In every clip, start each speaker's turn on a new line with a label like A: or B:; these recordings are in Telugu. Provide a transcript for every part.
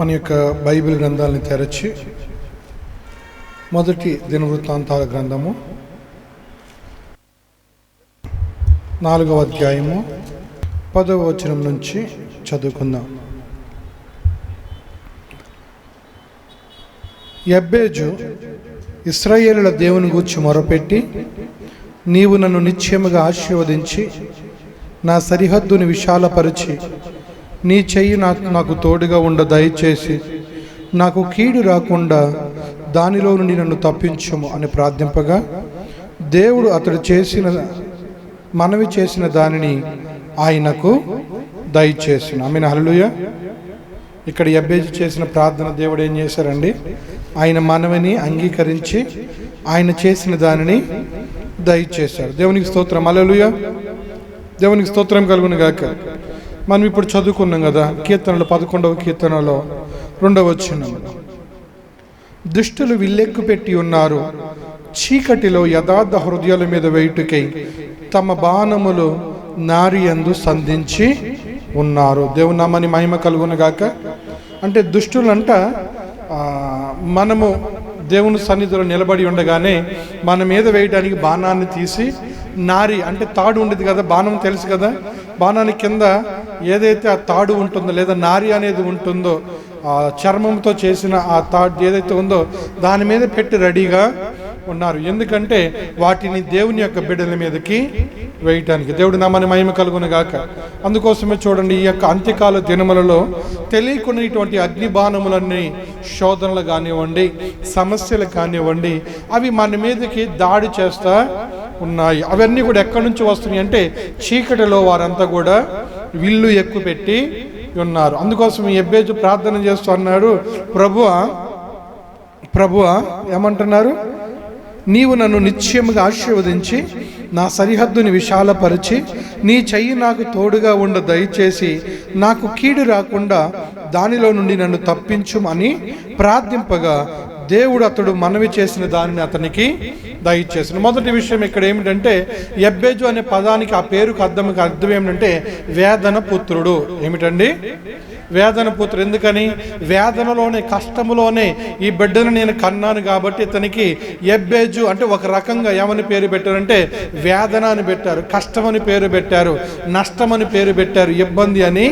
A: మన యొక్క బైబిల్ గ్రంథాలను తెరచి మొదటి దినవృత్తాంతాల గ్రంథము నాలుగవ అధ్యాయము పదవ వచనం నుంచి చదువుకుందాం. ఎబ్బేజు ఇస్రాయేలుల దేవుని గూర్చి మొరపెట్టి నీవు నన్ను నిశ్చయముగా ఆశీర్వదించి నా సరిహద్దుని విశాలపరిచి నీ చెయ్యి నాకు నాకు తోడుగా ఉండ దయచేసి. నాకు కీడు రాకుండా దానిలో నుండి నన్ను తప్పించుము అని ప్రార్థింపగా దేవుడు అతడు చేసిన మనవి చేసిన దానిని ఆయనకు దయచేసిన. ఆమె హల్లుయ ఇక్కడ ఎబ్బేజి చేసిన ప్రార్థన దేవుడు ఏం చేశారండి? ఆయన మనవిని అంగీకరించి ఆయన చేసిన దానిని దయచేశారు. దేవునికి స్తోత్రం. అలలుయ దేవునికి స్తోత్రం కలుగును గాక మనం ఇప్పుడు చదువుకున్నాం కదా కీర్తనలు పదకొండవ కీర్తనలో రెండవ వచ్చిన దుష్టులు విల్లెక్కు పెట్టి ఉన్నారు చీకటిలో యథార్థ హృదయాల మీద వేయుటకై తమ బాణములు నారి అందు సంధించి ఉన్నారు. దేవునామని మహిమ కలుగునగాక అంటే దుష్టులంట మనము దేవుని సన్నిధిలో నిలబడి ఉండగానే మన మీద వేయడానికి బాణాన్ని తీసి నారి అంటే తాడు ఉండేది కదా బాణం తెలుసు కదా? బాణానికి కింద ఏదైతే ఆ తాడు ఉంటుందో లేదా నారి అనేది ఉంటుందో ఆ చర్మంతో చేసిన ఆ తాడు ఏదైతే ఉందో దాని మీద పెట్టి రెడీగా ఉన్నారు. ఎందుకంటే వాటిని దేవుని యొక్క బిడ్డల మీదకి వేయటానికి దేవుడు నామని మహిమ కలుగునుగాక అందుకోసమే చూడండి ఈ యొక్క అంత్యకాల దినములలో తెలియకుండా అగ్ని బాణములన్నీ శోధనలు కానివ్వండి సమస్యలు కానివ్వండి అవి మన మీదకి దాడి చేస్తా ఉన్నాయి. అవన్నీ కూడా ఎక్కడి నుంచి వస్తున్నాయి అంటే చీకటిలో వారంతా కూడా విల్లు ఎక్కువ పెట్టి ఉన్నారు. అందుకోసం ఎబ్బేజు ప్రార్థన చేస్తూ అన్నాడు ప్రభువ ప్రభువ ఏమంటున్నారు? నీవు నన్ను నిశ్చయముగా ఆశీర్వదించి నా సరిహద్దుని విశాలపరిచి నీ చెయ్యి నాకు తోడుగా ఉండ దయచేసి నాకు కీడు రాకుండా దానిలో నుండి నన్ను తప్పించుమని ప్రార్థింపగా దేవుడు అతడు మనవి చేసిన దానిని అతనికి దయచేసిన మొదటి విషయం ఇక్కడ ఏమిటంటే ఎబ్బేజు అనే పదానికి ఆ పేరుకు అర్థం అర్థం ఏమిటంటే వేదన పుత్రుడు. ఏమిటండి? వేదన పుత్రుడు ఎందుకని? వేదనలోనే కష్టములోనే ఈ బిడ్డను నేను కన్నాను కాబట్టి ఇతనికి ఎబ్బేజు అంటే ఒక రకంగా ఏమని పేరు పెట్టారంటే వేదన అని పెట్టారు కష్టమని పేరు పెట్టారు నష్టమని పేరు పెట్టారు ఇబ్బంది అని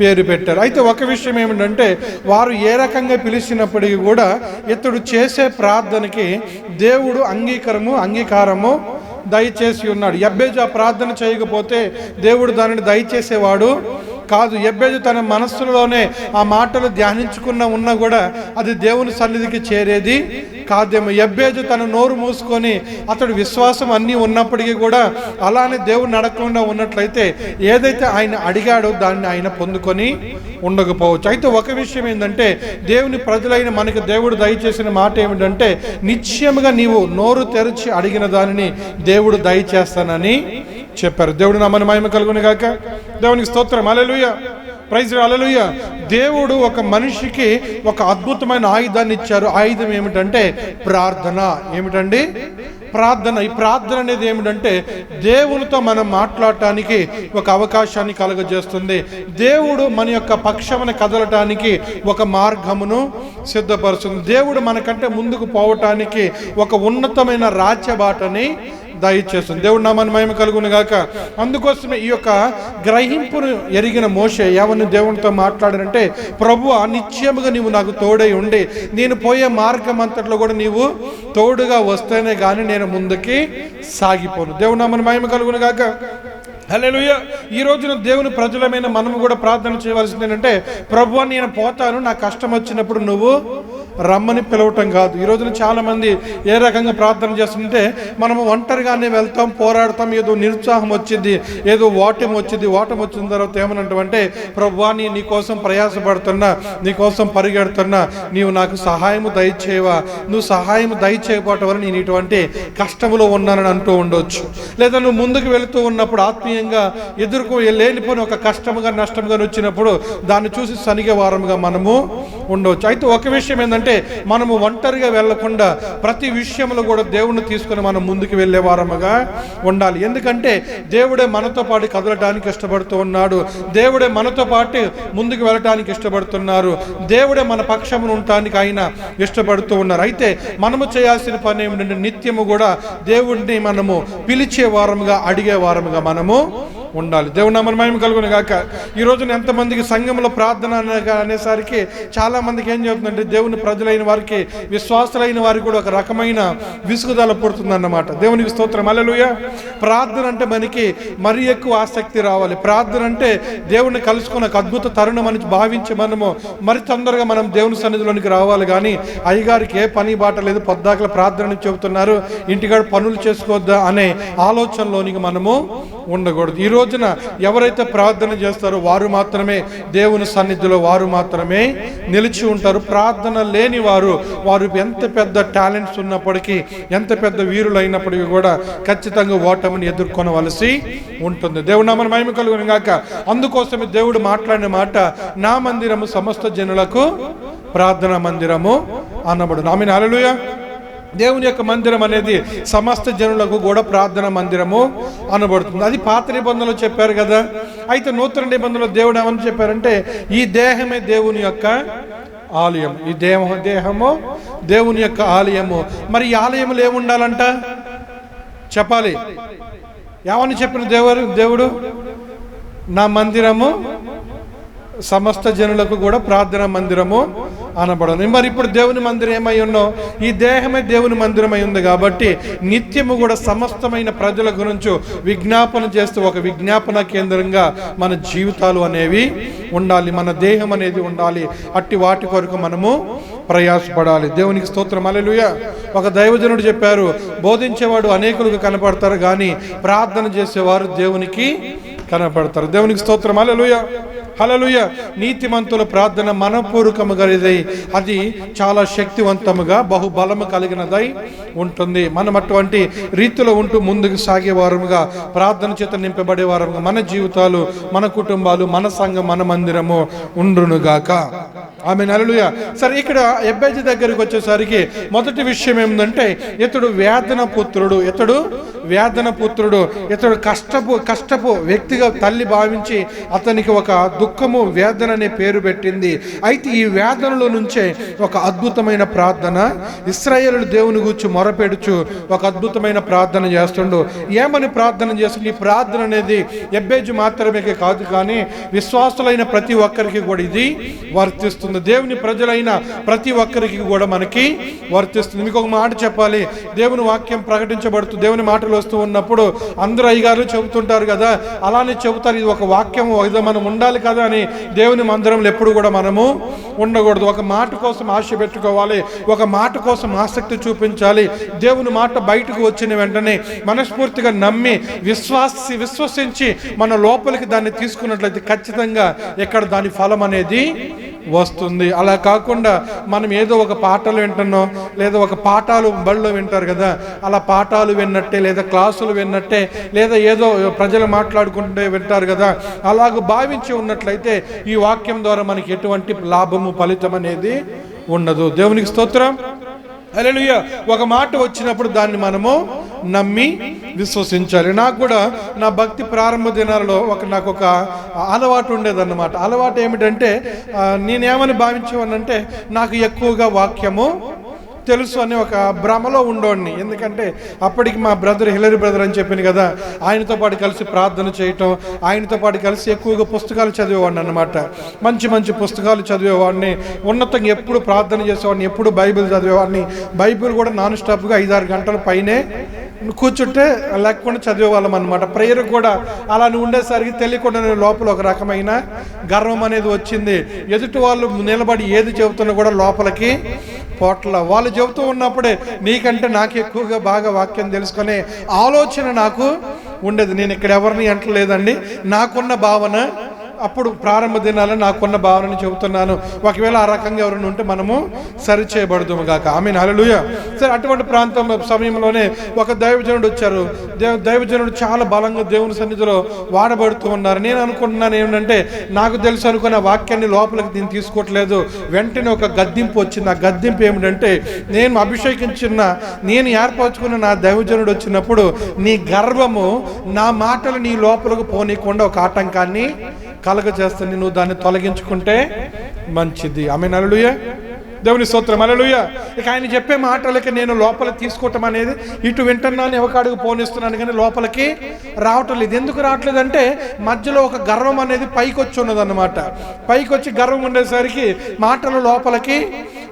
A: పేరు పెట్టారు. అయితే ఒక విషయం ఏమిటంటే వారు ఏ రకంగా పిలిచినప్పటికీ కూడా ఇతడు చేసే ప్రార్థనకి దేవుడు అంగీకారము అంగీకారము దయచేసి ఉన్నాడు. ఎబ్బేజు ఆ ప్రార్థన చేయకపోతే దేవుడు దానిని దయచేసేవాడు కాదు. ఎబ్బేజు తన మనస్సులోనే ఆ మాటలు ధ్యానించుకున్న ఉన్నా కూడా అది దేవుని సన్నిధికి చేరేది కాదేమో. ఎబ్బేజు తన నోరు మూసుకొని అతడు విశ్వాసం అన్నీ ఉన్నప్పటికీ కూడా అలానే దేవుడు నడకుండా ఉన్నట్లయితే ఏదైతే ఆయన అడిగాడో దాన్ని ఆయన పొందుకొని ఉండకపోవచ్చు. అయితే ఒక విషయం ఏంటంటే దేవుని ప్రజలైన మనకు దేవుడు దయచేసిన మాట ఏమిటంటే నిశ్చయముగా నీవు నోరు తెరిచి అడిగిన దానిని దేవుడు దయచేస్తానని చెప్పారు దేవుడు నామని మహిమ కలుగుని గాక. దేవునికి స్తోత్రం. అలలుయ ప్రైజ్ అలలుయ దేవుడు ఒక మనిషికి ఒక అద్భుతమైన ఆయుధాన్ని ఇచ్చారు. ఆయుధం ఏమిటంటే ప్రార్థన. ఏమిటండి? ప్రార్థన. ఈ ప్రార్థన అనేది ఏమిటంటే దేవునితో మనం మాట్లాడటానికి ఒక అవకాశాన్ని కలుగజేస్తుంది. దేవుడు మన యొక్క పక్షమును కదలటానికి ఒక మార్గమును సిద్ధపరుస్తుంది. దేవుడు మనకంటే ముందుకు పోవటానికి ఒక ఉన్నతమైన రాజ్యబాటని దయచేస్తుంది. దేవుడు నామాన్ని మహిమ కలుగును గాక. అందుకోసమే ఈ యొక్క గ్రహింపును ఎరిగిన మోషే ఎవరిని దేవునితో మాట్లాడారంటే ప్రభు నిత్యముగా నీవు నాకు తోడై ఉండి నేను పోయే మార్గం అంతట్లో కూడా నీవు తోడుగా వస్తేనే కానీ నేను ముందుకి సాగిపోను. దేవుడు నామని మహిమ కలుగును గాక. హల్లెలూయా. ఈ రోజున దేవుని ప్రజలమైన మనము కూడా ప్రార్థన చేయవలసింది ఏంటంటే ప్రభు నేను పోతాను. నా కష్టం వచ్చినప్పుడు నువ్వు రమ్మని పిలవటం కాదు. ఈ రోజున చాలా మంది ఏ రకంగా ప్రార్థన చేస్తుంటే మనము ఒంటరిగానే వెళ్తాం పోరాడతాం ఏదో నిరుత్సాహం వచ్చింది ఏదో ఓటమి వచ్చింది ఓటమి వచ్చిన తర్వాత ఏమనంటామంటే ప్రభు నీ నీ కోసం ప్రయాసపడుతున్నా నీ కోసం పరిగెడుతున్నా నీవు నాకు సహాయము దయచేయవా? నువ్వు సహాయం దయచేయకపోవటం వల్ల నేను ఇటువంటి కష్టములో ఉన్నానని అంటూ ఉండొచ్చు. లేదా నువ్వు ముందుకు వెళుతూ ఉన్నప్పుడు ఆత్మీయంగా ఎదుర్కో లేనిపోయిన ఒక కష్టముగా నష్టముగా వచ్చినప్పుడు దాన్ని చూసి సనిగే వారముగా మనము ఉండవచ్చు అయితే ఒక విషయం ఏంటంటే మనము ఒంటరిగా వెళ్ళకుండా ప్రతి విషయంలో కూడా దేవుణ్ణి తీసుకుని మనం ముందుకు వెళ్ళే వారముగా ఉండాలి. ఎందుకంటే దేవుడే మనతో పాటు కదలటానికి ఇష్టపడుతూ ఉన్నాడు. దేవుడే మనతో పాటు ముందుకు వెళ్ళటానికి ఇష్టపడుతున్నారు. దేవుడే మన పక్షమును ఉండటానికి ఆయన ఇష్టపడుతూ ఉన్నారు. అయితే మనము చేయాల్సిన పని ఏమిటంటే నిత్యము కూడా దేవుడిని మనము పిలిచే వారముగా అడిగే వారముగా మనము ఉండాలి. దేవుడు నామని మహిమ కలుగును గాక. ఈ రోజున ఎంతమందికి సంఘంలో ప్రార్థన అనేసరికి చాలా మందికి ఏం చెబుతుందంటే దేవుని ప్రజలైన వారికి విశ్వాసులైన వారికి కూడా ఒక రకమైన విసుగుదల పుడుతుందన్నమాట. దేవునికి స్తోత్రం. అల్లెలుయ ప్రార్థన అంటే మనకి మరీ ఎక్కువ ఆసక్తి రావాలి. ప్రార్థన అంటే దేవుని కలుసుకున్న ఒక అద్భుత తరుణం అని భావించి మనము మరి తొందరగా మనం దేవుని సన్నిధిలోనికి రావాలి. కానీ అయ్యగారికి ఏ పని బాట లేదు. పొద్దాకల ప్రార్థన చెబుతున్నారు. ఇంటికాడ పనులు చేసుకోవద్దా అనే ఆలోచనలోనికి మనము ఉండకూడదు. ఈ రోజున ఎవరైతే ప్రార్థన చేస్తారో వారు మాత్రమే దేవుని సన్నిధిలో వారు మాత్రమే నిలిచి ఉంటారు. ప్రార్థన లేని వారు వారు ఎంత పెద్ద టాలెంట్స్ ఉన్నప్పటికీ ఎంత పెద్ద వీరులు అయినప్పటికీ కూడా ఖచ్చితంగా ఓటమిని ఎదుర్కొనవలసి ఉంటుంది. దేవుడు నామని మహిమ కలుగును గాక. అందుకోసమే దేవుడు మాట్లాడిన మాట నా మందిరము సమస్త జనులకు ప్రార్థన మందిరము అన్నబడు నామిన అలలుయా దేవుని యొక్క మందిరం అనేది సమస్త జనులకు కూడా ప్రార్థన మందిరము అనబడుతుంది. అది పాత నిబంధనలు చెప్పారు కదా. అయితే నూతన నిబంధనలో దేవుడు ఏమని చెప్పారంటే ఈ దేహమే దేవుని యొక్క ఆలయం. ఈ దేహ దేహము దేవుని యొక్క ఆలయము. మరి ఈ ఆలయములు ఏముండాలంట? చెప్పాలి. ఏమని చెప్పిన దేవుడు దేవుడు? నా మందిరము సమస్త జనులకు కూడా ప్రార్థన మందిరము అనబడను మరి ఇప్పుడు దేవుని మందిరం ఏమై ఉన్నో ఈ దేహమే దేవుని మందిరం ఉంది కాబట్టి నిత్యము కూడా సమస్తమైన ప్రజల గురించి విజ్ఞాపన చేస్తూ ఒక విజ్ఞాపన కేంద్రంగా మన జీవితాలు అనేవి ఉండాలి. మన దేహం అనేది ఉండాలి. అట్టి వాటి కొరకు మనము ప్రయాసపడాలి. దేవునికి స్తోత్రం. అలెలుయ ఒక దైవజనుడు చెప్పారు బోధించేవాడు అనేకులకు కనపడతారు కానీ ప్రార్థన చేసేవారు దేవునికి కనపడతారు. దేవునికి స్తోత్రం. అలెలుయ హలలుయ నీతిమంతుల ప్రార్థన మనపూర్వకముగా ఇది అది చాలా శక్తివంతముగా బహుబలము కలిగినదై ఉంటుంది. మనం అటువంటి రీతిలో ఉంటూ ముందుకు సాగే వారముగా ప్రార్థన చేత నింపబడే వారముగా మన జీవితాలు మన కుటుంబాలు మన సంఘం మన మందిరము ఉండునుగాక. ఆమె నలుయ సరే ఇక్కడ ఎబ్బేజీ దగ్గరికి వచ్చేసరికి మొదటి విషయం ఏమిటంటే ఇతడు వేదన పుత్రుడు ఇతడు వేదన పుత్రుడు ఇతడు కష్టపు కష్టపు వ్యక్తిగా తల్లి భావించి అతనికి ఒక దుఃఖము వేదన అనే పేరు పెట్టింది. అయితే ఈ వేదనలో నుంచే ఒక అద్భుతమైన ప్రార్థన ఇస్రాయేలు దేవుని గురించి మొరపెడుచు ఒక అద్భుతమైన ప్రార్థన చేస్తుండు. ఏమని ప్రార్థన చేస్తుండే? ఈ ప్రార్థన అనేది ఎబ్బేజు మాత్రమే కాదు కానీ విశ్వాసులైన ప్రతి ఒక్కరికి కూడా ఇది వర్తిస్తుంది. దేవుని ప్రజలైన ప్రతి ఒక్కరికి కూడా మనకి వర్తిస్తుంది. మీకు ఒక మాట చెప్పాలి? దేవుని వాక్యం ప్రకటించబడుతూ దేవుని మాటలు వస్తూ ఉన్నప్పుడు అందరూ అయ్యగారు చెబుతుంటారు కదా అలానే చెబుతారు ఇది ఒక వాక్యం ఇది మనం ఉండాలి కదా అని దేవుని మందిరంలో ఎప్పుడు కూడా మనము ఉండకూడదు. ఒక మాట కోసం ఆశ పెట్టుకోవాలి ఒక మాట కోసం ఆసక్తి చూపించాలి దేవుని మాట బయటకు వచ్చిన వెంటనే మనస్ఫూర్తిగా నమ్మి విశ్వాసి విశ్వసించి మన లోపలికి దాన్ని తీసుకున్నట్లయితే ఖచ్చితంగా ఇక్కడ దాని ఫలం అనేది వస్తుంది. అలా కాకుండా మనం ఏదో ఒక పాటలు వింటున్నాం లేదా ఒక పాఠాలు బడిలో వింటారు కదా అలా పాఠాలు విన్నట్టే లేదా క్లాసులు విన్నట్టే లేదా ఏదో ప్రజలు మాట్లాడుకుంటే వింటారు కదా అలాగ భావించి ఉన్నట్లయితే ఈ వాక్యం ద్వారా మనకి ఎటువంటి లాభము ఫలితం అనేది ఉండదు. దేవునికి స్తోత్రం. అలెలుయ ఒక మాట వచ్చినప్పుడు దాన్ని మనము నమ్మి విశ్వసించాలి. నాకు కూడా నా భక్తి ప్రారంభ దినాలలో ఒక నాకు ఒక అలవాటు ఉండేదన్నమాట. అలవాటు ఏమిటంటే నేనేమని భావించేవానంటే నాకు ఎక్కువగా వాక్యము తెలుసు అనే ఒక భ్రమలో ఉండోడిని ఎందుకంటే అప్పటికి మా బ్రదర్ హిలరీ బ్రదర్ అని చెప్పింది కదా ఆయనతో పాటు కలిసి ప్రార్థన చేయటం ఆయనతో పాటు కలిసి ఎక్కువగా పుస్తకాలు చదివేవాడిని అనమాట మంచి మంచి పుస్తకాలు చదివేవాడిని. ఉన్నతంగా ఎప్పుడు ప్రార్థన చేసేవాడిని ఎప్పుడు బైబిల్ చదివేవాడిని. బైబిల్ కూడా నాన్ స్టాప్గా ఐదారు గంటల పైనే కూర్చుంటే లేకుండా చదివేవాళ్ళం అనమాట ప్రేయర్ కూడా అలా నువ్వు ఉండేసరికి తెలియకుండా లోపల ఒక రకమైన గర్వం అనేది వచ్చింది. ఎదుటి వాళ్ళు నిలబడి ఏది చెబుతున్నా కూడా లోపలికి పోట్ల. వాళ్ళు చెబుతూ ఉన్నప్పుడే నీకంటే నాకు ఎక్కువగా బాగా వాక్యం తెలుసుకునే ఆలోచన నాకు ఉండేది. నేను ఇక్కడ ఎవరిని అంటలేదండి. నాకున్న భావన అప్పుడు ప్రారంభ దినాలు నాకున్న భావనని చెబుతున్నాను. ఒకవేళ ఆ రకంగా ఎవరైనా ఉంటే మనము సరి చేయబడదుము గాక. ఆమె హల్లెలూయా. సరే అటువంటి ప్రాంతం సమయంలోనే ఒక దైవజనుడు వచ్చారు. దేవ దైవజనుడు చాలా బలంగా దేవుని సన్నిధిలో వాడబడుతూ ఉన్నారు. నేను అనుకుంటున్నాను ఏమిటంటే నాకు తెలుసు అనుకున్న వాక్యాన్ని లోపలికి నేను తీసుకోవట్లేదు. వెంటనే ఒక గద్దింపు వచ్చింది. ఆ గద్దింపు ఏమిటంటే నేను అభిషేకించిన నేను ఏర్పరచుకున్న నా దైవజనుడు వచ్చినప్పుడు నీ గర్వము నా మాటలు నీ లోపలకు పోనీయకుండా ఒక ఆటంకాన్ని కలగ చేస్తే నువ్వు దాన్ని తొలగించుకుంటే మంచిది. ఆమె నలుడుయే దేవుని స్తోత్రం. అలలుయ ఇక ఆయన చెప్పే మాటలకి నేను లోపల తీసుకోవటం అనేది ఇటు వింటున్నాను ఎవకాడికి పోనిస్తున్నాను కానీ లోపలికి రావటం లేదు. ఎందుకు రావట్లేదంటే మధ్యలో ఒక గర్వం అనేది పైకి వచ్చి ఉన్నది అనమాట పైకి వచ్చి గర్వం ఉండేసరికి మాటలు లోపలికి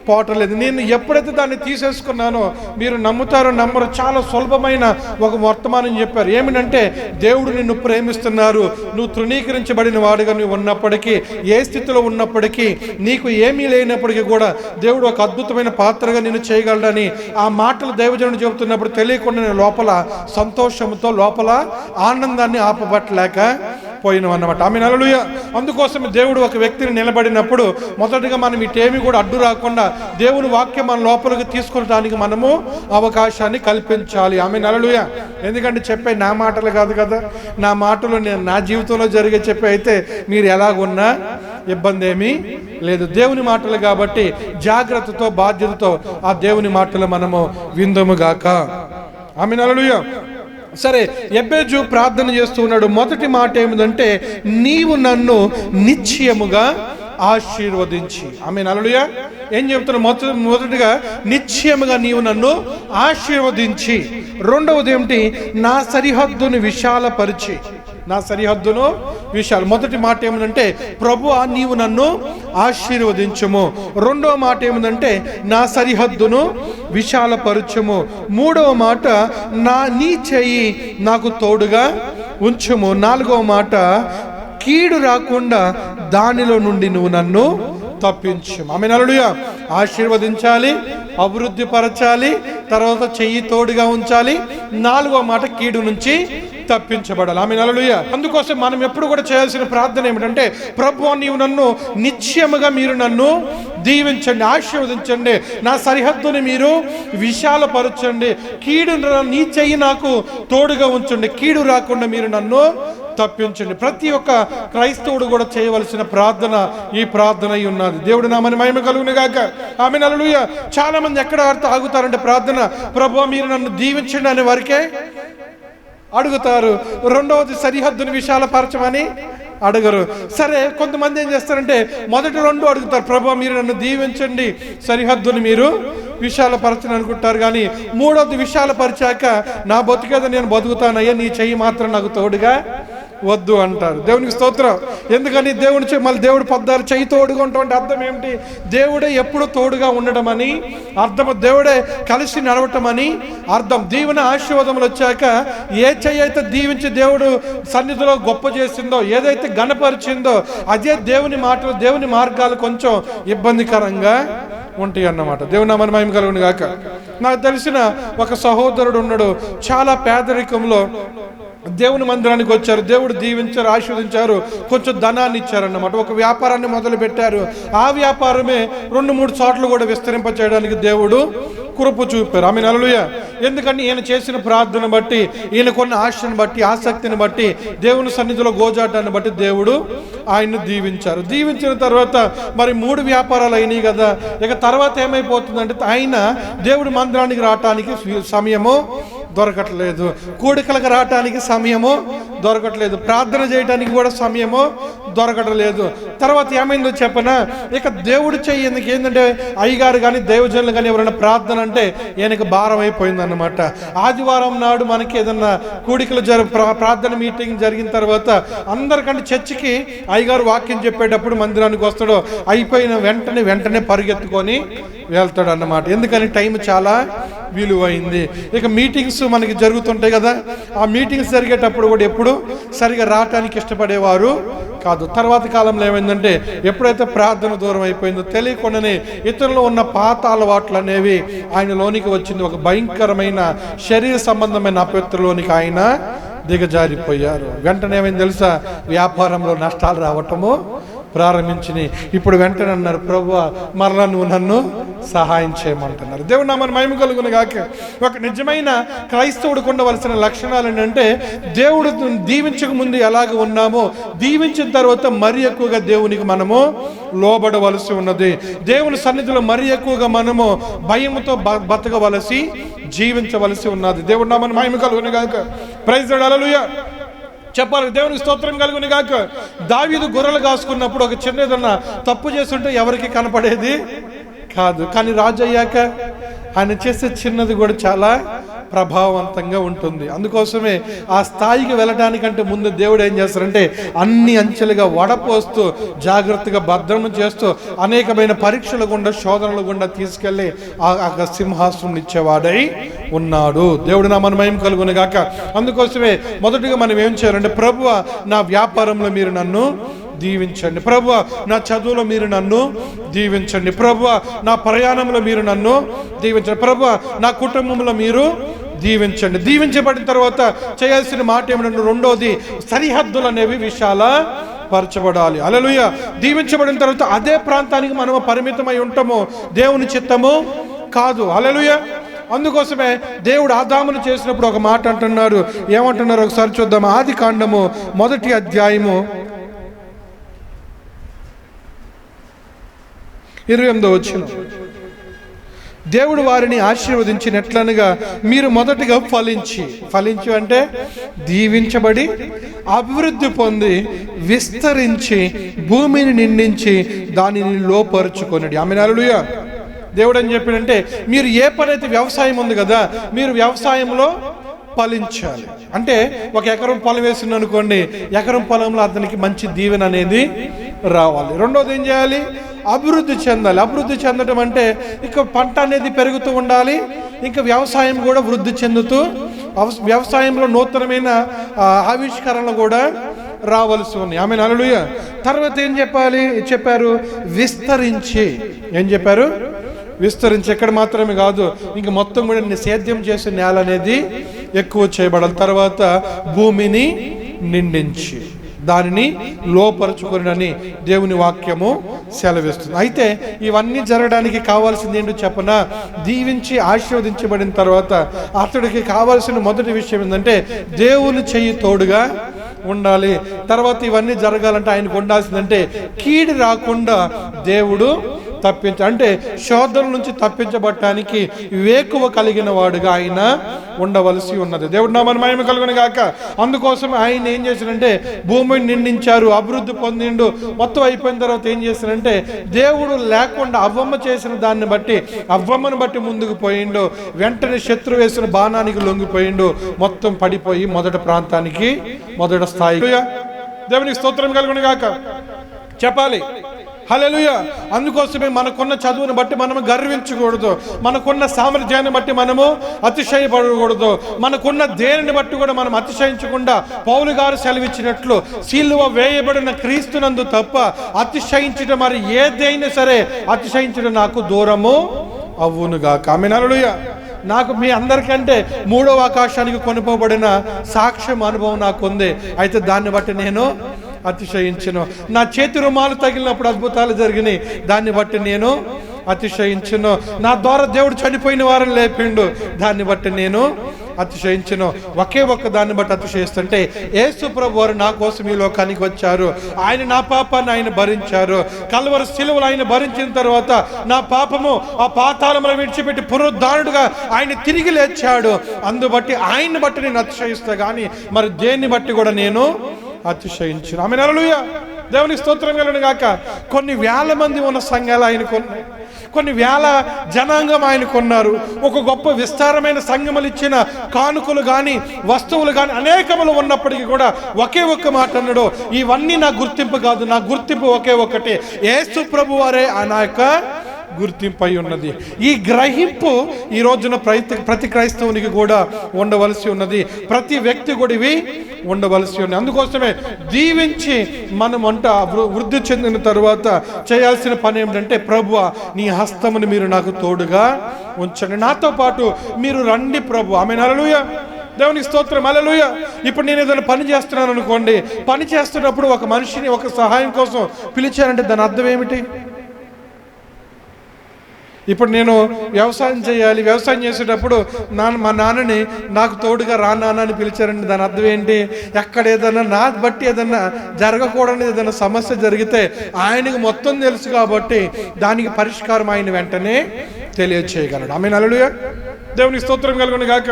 A: పోవటం లేదు. నేను ఎప్పుడైతే దాన్ని తీసేసుకున్నానో మీరు నమ్ముతారో నమ్మరు చాలా సులభమైన ఒక వర్తమానం చెప్పారు. ఏమిటంటే దేవుడు నిన్ను ప్రేమిస్తున్నారు. నువ్వు తృణీకరించబడిన వాడుగా నువ్వు ఉన్నప్పటికీ ఏ స్థితిలో ఉన్నప్పటికీ నీకు ఏమీ లేనప్పటికీ కూడా దేవుడు ఒక అద్భుతమైన పాత్రగా నేను చేయగలడని ఆ మాటలు దైవజనుడు చెబుతున్నప్పుడు తెలియకుండా నేను లోపల సంతోషంతో లోపల ఆనందాన్ని ఆపబట్టలేక పోయినాం అన్నమాట. ఆమె నలుయ అందుకోసం దేవుడు ఒక వ్యక్తిని నిలబడినప్పుడు మొదటగా మనం ఇటేమి కూడా అడ్డు రాకుండా దేవుని వాక్యం మన లోపలికి తీసుకునడానికి మనము అవకాశాన్ని కల్పించాలి. ఆమె నలుయ ఎందుకంటే చెప్పే నా మాటలు కాదు కదా. నా మాటలు నేను నా జీవితంలో జరిగే చెప్పే అయితే మీరు ఎలాగున్నా ఇబ్బంది ఏమీ లేదు. దేవుని మాటలు కాబట్టి జాగ్రత్తతో బాధ్యతతో ఆ దేవుని మాటలు మనము విందముగాక ఆమె నలుయ సరే ఎబ్బేజు ప్రార్థన చేస్తూ ఉన్నాడు. మొదటి మాట ఏమిటంటే నీవు నన్ను నిశ్చయముగా ఆశీర్వదించి. ఆమె నలుయ ఏం చెప్తున్నా? మొదటి మొదటిగా నిశ్చయముగా నీవు నన్ను ఆశీర్వదించి. రెండవది ఏమిటి? నా సరిహద్దును విశాలపరిచి. నా సరిహద్దును విషయాలు మొదటి మాట ఏమిటంటే ప్రభు నీవు నన్ను ఆశీర్వదించుము. రెండవ మాట ఏమిటంటే నా సరిహద్దును విశాలపరచుము. మూడవ మాట నా నీ చెయ్యి నాకు తోడుగా ఉంచుము. నాలుగవ మాట కీడు రాకుండా దానిలో నుండి నువ్వు నన్ను తప్పించు. ఆమె నలుడుగా ఆశీర్వదించాలి అభివృద్ధి పరచాలి తర్వాత చెయ్యి తోడుగా ఉంచాలి. నాలుగో మాట కీడు నుంచి తప్పించబడాలి. ఆమె నలలుయ అందుకోసం మనం ఎప్పుడు కూడా చేయాల్సిన ప్రార్థన ఏమిటంటే ప్రభు నీవు నన్ను నిశ్చయముగా మీరు నన్ను దీవించండి ఆశీర్వదించండి. నా సరిహద్దుని మీరు విశాలపరచండి. కీడు నీ చెయ్యి నాకు తోడుగా ఉంచండి. కీడు రాకుండా మీరు నన్ను తప్పించండి. ప్రతి ఒక్క క్రైస్తవుడు కూడా చేయవలసిన ప్రార్థన ఈ ప్రార్థన అయి ఉన్నది. దేవుడు నామని మహిమ కలుగును గాక. ఆమె నలుయ చాలా మంది ఎక్కడ ఆగుతారంటే ప్రార్థన ప్రభు మీరు నన్ను దీవించండి అనే వారికే అడుగుతారు. రెండవది సరిహద్దుని విశాలపరచమని అడగరు. సరే కొంతమంది ఏం చేస్తారంటే మొదటి రెండు అడుగుతారు. ప్రభా మీరు నన్ను దీవించండి. సరిహద్దుని మీరు విశాలపరచని అనుకుంటారు. కానీ మూడవది విశాలపరిచాక నా బతుకేదో నేను బతుకుతానయ్యా. నీ చెయ్యి మాత్రం నాకు తోడుగా వద్దు అంటారు. దేవునికి స్తోత్రం. ఎందుకని? దేవుని మళ్ళీ దేవుడు పద్దారు చెయ్యి తోడుగా ఉంటామంటే అర్థం ఏమిటి? దేవుడే ఎప్పుడు తోడుగా ఉండడం అని అర్థం దేవుడే కలిసి నడవటం అని అర్థం. దీవెన ఆశీర్వాదములు వచ్చాక ఏ చెయ్యి అయితే దీవించి దేవుడు సన్నిధిలో గొప్ప చేసిందో ఏదైతే గణపరిచిందో అదే దేవుని మాటలు దేవుని మార్గాలు కొంచెం ఇబ్బందికరంగా ఉంటాయి అన్నమాట. దేవుని నామని మహిమ కలుగును గాక. నాకు తెలిసిన ఒక సహోదరుడు ఉన్నాడు. చాలా పేదరికంలో దేవుని మందిరానికి వచ్చారు దేవుడు దీవించారు ఆశీర్వదించారు కొంచెం ధనాన్ని ఇచ్చారన్నమాట. ఒక వ్యాపారాన్ని మొదలు పెట్టారు ఆ వ్యాపారమే రెండు మూడు చోట్ల కూడా విస్తరింప చేయడానికి దేవుడు కృప చూపారు. ఆమె నలుయ ఎందుకంటే ఈయన చేసిన ప్రార్థన బట్టి ఈయన కొన్న ఆశను బట్టి ఆసక్తిని బట్టి దేవుని సన్నిధిలో గోజాటాన్ని బట్టి దేవుడు ఆయన్ను దీవించారు. దీవించిన తర్వాత మరి మూడు వ్యాపారాలు అయినాయి కదా. ఇక తర్వాత ఏమైపోతుందంటే ఆయన దేవుడి మందిరానికి రావటానికి సమయము దొరకట్లేదు. కోడికలకు రావటానికి సమయము దొరకట్లేదు. ప్రార్థన చేయడానికి కూడా సమయము దొరకట్లేదు. తర్వాత ఏమైందో చెప్పనా? ఇక దేవుడు చెయ్యేందుకు ఏంటంటే అయ్యగారు కానీ దేవజనులు కానీ ఎవరైనా ప్రార్థన అంటే ఈయనకు భారం అయిపోయిందన్నమాట. ఆదివారం నాడు మనకి ఏదన్నా కూడికలు జరు ప్రార్థన మీటింగ్ జరిగిన తర్వాత అందరికంటే చర్చికి అయ్యగారు వాక్యం చెప్పేటప్పుడు మందిరానికి వస్తాడో అయిపోయిన వెంటనే వెంటనే పరిగెత్తుకొని వెళ్తాడు అన్నమాట ఎందుకని? టైం చాలా విలువైంది. ఇక మీటింగ్స్ మనకి జరుగుతుంటాయి కదా. ఆ మీటింగ్స్ జరిగేటప్పుడు కూడా ఎప్పుడు సరిగా రావటానికి ఇష్టపడేవారు కాదు. తర్వాత కాలంలో ఏమైందంటే ఎప్పుడైతే ప్రార్థన దూరం అయిపోయిందో తెలియకుండానే ఇతరులు ఉన్న పాత అలవాట్లు అనేవి ఆయనలోనికి వచ్చింది. ఒక భయంకరమైన శరీర సంబంధమైన అపవిత్రలోనికి ఆయన దిగజారిపోయారు. వెంటనే ఏమైంది తెలుసా? వ్యాపారంలో నష్టాలు రావటము ప్రారంభించినాయి ఇప్పుడు వెంటనే అన్నారు ప్రభు మరలా నువ్వు నన్ను సహాయం చేయమంటున్నారు. దేవుడు నామని మహిమ కలుగును గాక. ఒక నిజమైన క్రైస్తవుడికి ఉండవలసిన లక్షణాలు ఏంటంటే దేవుడు దీవించక ముందు ఎలాగ ఉన్నామో దీవించిన తర్వాత మరీ ఎక్కువగా దేవునికి మనము లోబడవలసి ఉన్నది. దేవుని సన్నిధిలో మరీ ఎక్కువగా మనము భయముతో బ- బతకవలసి జీవించవలసి ఉన్నది. దేవుడు నామని మహిమ కలుగును గాక. ప్రైజ్ అలలుయ చెప్పాలి. దేవునికి స్తోత్రం కలుగుని కాక దావీదు గొర్రెలు కాసుకున్నప్పుడు ఒక చిన్న ఏదన్నా తప్పు చేస్తుంటే ఎవరికి కనపడేది? కాదు. కానీ రాజు అయ్యాక ఆయన చేసే చిన్నది కూడా చాలా ప్రభావవంతంగా ఉంటుంది. అందుకోసమే ఆ స్థాయికి వెళ్ళడానికంటే ముందు దేవుడు ఏం చేస్తారంటే అన్ని అంచెలుగా వడపోస్తూ జాగ్రత్తగా భద్రం చేస్తూ అనేకమైన పరీక్షల గుండా శోధనల గుండా తీసుకెళ్ళి ఆ సింహాసనం ఇచ్చేవాడై ఉన్నాడు. దేవుడు నా మనమయం కలుగును గాక. అందుకోసమే మొదటిగా మనం ఏం చేయాలంటే ప్రభువ నా వ్యాపారంలో మీరు నన్ను దీవించండి. ప్రభు నా చదువులో మీరు నన్ను దీవించండి. ప్రభు నా ప్రయాణంలో మీరు నన్ను దీవించండి. ప్రభు నా కుటుంబంలో మీరు దీవించండి. దీవించబడిన తర్వాత చేయాల్సిన మాట ఏమిటంటే రెండోది సరిహద్దులు అనేవి విశాల పరచబడాలి. అలలుయ దీవించబడిన తర్వాత అదే ప్రాంతానికి మనము పరిమితమై ఉంటాము. దేవుని చిత్తము కాదు. అలలుయ అందుకోసమే దేవుడు ఆదామును చేసినప్పుడు ఒక మాట అంటున్నారు ఏమంటున్నారు ఒకసారి చూద్దాం ఆది కాండము మొదటి అధ్యాయము. ఇరవై ఎనిమిదో వచ్చిన దేవుడు వారిని ఆశీర్వదించినట్లనగా మీరు మొదటిగా ఫలించి ఫలించి అంటే దీవించబడి అభివృద్ధి పొంది విస్తరించి భూమిని నిండించి దానిని లోపరుచుకొనడి. ఆమె నలుడుయా దేవుడు అని చెప్పాడంటే మీరు ఏ పనైతే వ్యవసాయం ఉంది కదా మీరు వ్యవసాయంలో ఫలించాలి. అంటే ఒక ఎకరం పొలం వేసింది అనుకోండి ఎకరం పొలంలో అతనికి మంచి దీవెన అనేది రావాలి. రెండోది ఏం చేయాలి? అభివృద్ధి చెందాలి. అభివృద్ధి చెందడం అంటే ఇక పంట అనేది పెరుగుతూ ఉండాలి. ఇంకా వ్యవసాయం కూడా వృద్ధి చెందుతూ వ్యవసాయంలో నూతనమైన ఆవిష్కరణలు కూడా రావాల్సి ఉన్నాయి. ఆమె నలుయ తర్వాత ఏం చెప్పాలి? చెప్పారు విస్తరించి. ఏం చెప్పారు? విస్తరించి. ఎక్కడ మాత్రమే కాదు ఇంక మొత్తం కూడా సేద్యం చేసే నేల అనేది ఎక్కువ చేయబడాలి. తర్వాత భూమిని నిండించి. దానిని లోపరుచుకుని దేవుని వాక్యము సెలవిస్తుంది. అయితే ఇవన్నీ జరగడానికి కావాల్సింది ఏంటో చెప్పనా? దీవించి ఆశీర్వదించబడిన తర్వాత అతడికి కావాల్సిన మొదటి విషయం ఏంటంటే దేవుని చెయ్యి తోడుగా ఉండాలి. తర్వాత ఇవన్నీ జరగాలంటే ఆయనకు ఉండాల్సిందంటే కీడి రాకుండా దేవుడు తప్పించ అంటే శోధన నుంచి తప్పించబడటానికి వేకువ కలిగిన వాడుగా ఆయన ఉండవలసి ఉన్నది. దేవుడు నా మన మహిమ కలుగును గాక. అందుకోసం ఆయన ఏం చేశారంటే భూమిని నిండించారు అభివృద్ధి పొందిండు. మొత్తం అయిపోయిన తర్వాత ఏం చేశారంటే దేవుడు లేకుండా అవ్వమ్మ చేసిన దాన్ని బట్టి అవ్వమ్మను బట్టి ముందుకు పోయిండు. వెంటనే శత్రు వేసిన బాణానికి లొంగిపోయిండు. మొత్తం పడిపోయి మొదటి ప్రాంతానికి మొదటి స్థాయి దేవునికి స్తోత్రం కలుగును గాక. చెప్పాలి. హల్లెలూయా. అందుకోసమే మనకున్న చదువును బట్టి మనము గర్వించకూడదు. మనకున్న సామర్థ్యాన్ని బట్టి మనము అతిశయపడకూడదు. మనకున్న దేనిని బట్టి కూడా మనం అతిశయించకుండా పౌలు గారు సెలవిచ్చినట్లు సిలువ వేయబడిన క్రీస్తునందు తప్ప అతిశయించడం మరి ఏదైనా సరే అతిశయించడం నాకు దూరము అవునుగా కామెనలుయ నాకు మీ అందరికంటే మూడవ ఆకాశానికి కొనుకోబడిన సాక్ష్యం అనుభవం నాకు ఉంది అయితే దాన్ని బట్టి నేను అతిశయించను. నా చేతి రుమాలు తగిలినప్పుడు అద్భుతాలు జరిగినాయి. దాన్ని బట్టి నేను అతిశయించను. నా ద్వారా దేవుడు చనిపోయిన వారిని లేపిండు. దాన్ని బట్టి నేను అతిశయించను. ఒకే ఒక్క దాన్ని బట్టి అతిశయిస్తుంటే ఏసు ప్రభు వారు నా కోసం ఈ లోకానికి వచ్చారు. ఆయన నా పాపాన్ని ఆయన భరించారు. కలవర శిలువలు ఆయన భరించిన తర్వాత నా పాపము ఆ పాతాళములు విడిచిపెట్టి పునరుద్ధారుడుగా ఆయన తిరిగి లేచాడు. అందుబట్టి ఆయన్ని బట్టి నేను అతిశయిస్తా కానీ మరి దేన్ని బట్టి కూడా నేను అతిశయించిన. ఆమె నెలలుయ దేవుని స్తోత్రం కలను గాక. కొన్ని వేల మంది ఉన్న సంఘాలు ఆయన ఉన్నాయి కొన్ని వేల జనాంగం ఆయన కొన్నారు. ఒక గొప్ప విస్తారమైన సంఘములు ఇచ్చిన కానుకలు కానీ వస్తువులు కానీ అనేకములు ఉన్నప్పటికీ కూడా ఒకే ఒక్క మాట అన్నాడు. ఇవన్నీ నా గుర్తింపు కాదు. నా గుర్తింపు ఒకే ఒక్కటి. ఏసు ప్రభు వారే ఆ యొక్క గుర్తింపు అయి ఉన్నది. ఈ గ్రహింపు ఈ రోజున ప్రతి ప్రతి క్రైస్తవునికి కూడా ఉండవలసి ఉన్నది. ప్రతి వ్యక్తి కూడా ఇవి ఉండవలసి ఉంది అందుకోసమే దీవించి మనం అంట వృద్ధి చెందిన తర్వాత చేయాల్సిన పని ఏమిటంటే ప్రభు నీ హస్తముని మీరు నాకు తోడుగా ఉంచండి. నాతో పాటు మీరు రండి ప్రభు. ఆమె నరలుయ దేవుని స్తోత్రం. అలలుయ ఇప్పుడు నేను ఏదైనా పని చేస్తున్నాను అనుకోండి పని చేస్తున్నప్పుడు ఒక మనిషిని ఒక సహాయం కోసం పిలిచానంటే దాని అర్థం ఏమిటి? ఇప్పుడు నేను వ్యవసాయం చేయాలి. వ్యవసాయం చేసేటప్పుడు నాన్న మా నాన్నని నాకు తోడుగా రా నాన్న అని పిలిచారండి. దాని అర్థం ఏంటి? ఎక్కడ ఏదైనా నా బట్టి ఏదైనా జరగకూడని ఏదైనా సమస్య జరిగితే ఆయనకు మొత్తం తెలుసు కాబట్టి దానికి పరిష్కారం ఆయన వెంటనే తెలియచేయగలడు. ఆమె నలుడు దేవుని స్తోత్రం కలుగుని గాక.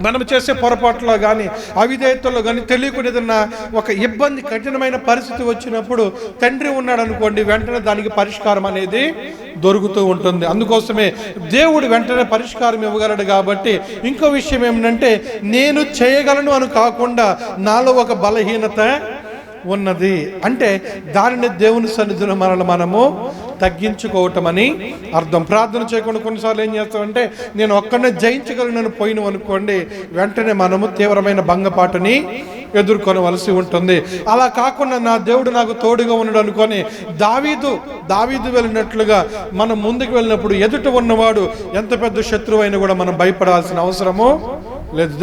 A: మనం చేసే పొరపాట్లో కానీ అవిధేయతలో కానీ తెలియకుండా ఏదన్నా ఒక ఇబ్బంది కఠినమైన పరిస్థితి వచ్చినప్పుడు తండ్రి ఉన్నాడు అనుకోండి వెంటనే దానికి పరిష్కారం అనేది దొరుకుతూ ఉంటుంది. అందుకోసమే దేవుడు వెంటనే పరిష్కారం ఇవ్వగలడు కాబట్టి ఇంకో విషయం ఏమిటంటే నేను చేయగలను అని కాకుండా నాలో ఒక బలహీనత ఉన్నది. అంటే దానిని దేవుని సన్నిధిలో మనల్ని మనము తగ్గించుకోవటం అని అర్థం. ప్రార్థన చేయకుండా కొన్నిసార్లు ఏం చేస్తామంటే నేను ఒక్కడనే జయించగలను పోయిన అనుకోండి వెంటనే మనము తీవ్రమైన భంగపాటుని ఎదుర్కొనవలసి ఉంటుంది. అలా కాకుండా నా దేవుడు నాకు తోడుగా ఉన్నాడు అనుకొని దావీదు దావీదు వెళ్ళినట్లుగా మనం ముందుకు వెళ్ళినప్పుడు ఎదుట ఉన్నవాడు ఎంత పెద్ద శత్రువు అయినా కూడా మనం భయపడాల్సిన అవసరము లేదు.